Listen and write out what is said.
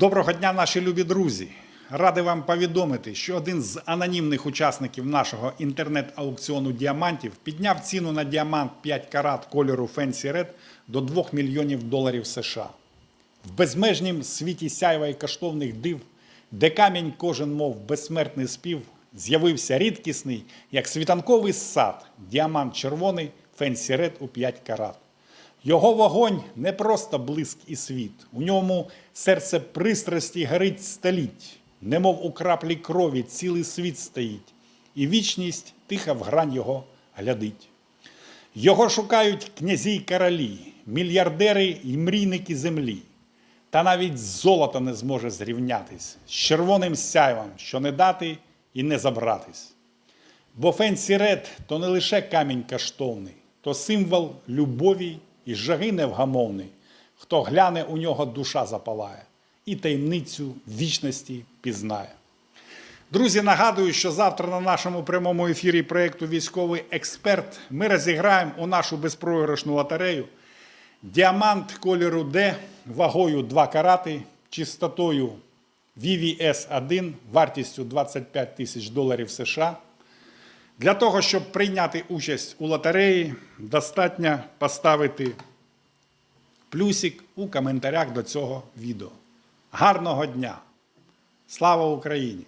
Доброго дня, наші любі друзі! Радий вам повідомити, що один з анонімних учасників нашого інтернет-аукціону діамантів підняв ціну на діамант 5 карат кольору Fancy Red до 2 мільйонів доларів США. В безмежнім світі сяйва і коштовних див, де камінь кожен мов безсмертний спів, з'явився рідкісний, як світанковий сад, діамант червоний Fancy Red у 5 карат. Його вогонь не просто блиск і світ. У ньому серце пристрасті горить століть, немов у краплі крові цілий світ стоїть, і вічність тихо в грань його глядить. Його шукають князі й королі, мільярдери й мрійники землі. Та навіть золото не зможе зрівнятись з червоним сяйвом, що не дати і не забратись. Бо Фенсі Ред то не лише камінь каштовний, то символ любові і жаги невгамовний. Хто гляне, у нього душа запалає і таємницю вічності пізнає. Друзі, нагадую, що завтра на нашому прямому ефірі проєкту Військовий експерт ми розіграємо у нашу безпроіграшну лотерею діамант кольору Д вагою 2 карати, чистотою VVS1 вартістю 25 тисяч доларів США. Для того, щоб прийняти участь у лотереї, достатньо поставити плюсик у коментарях до цього відео. Гарного дня! Слава Україні!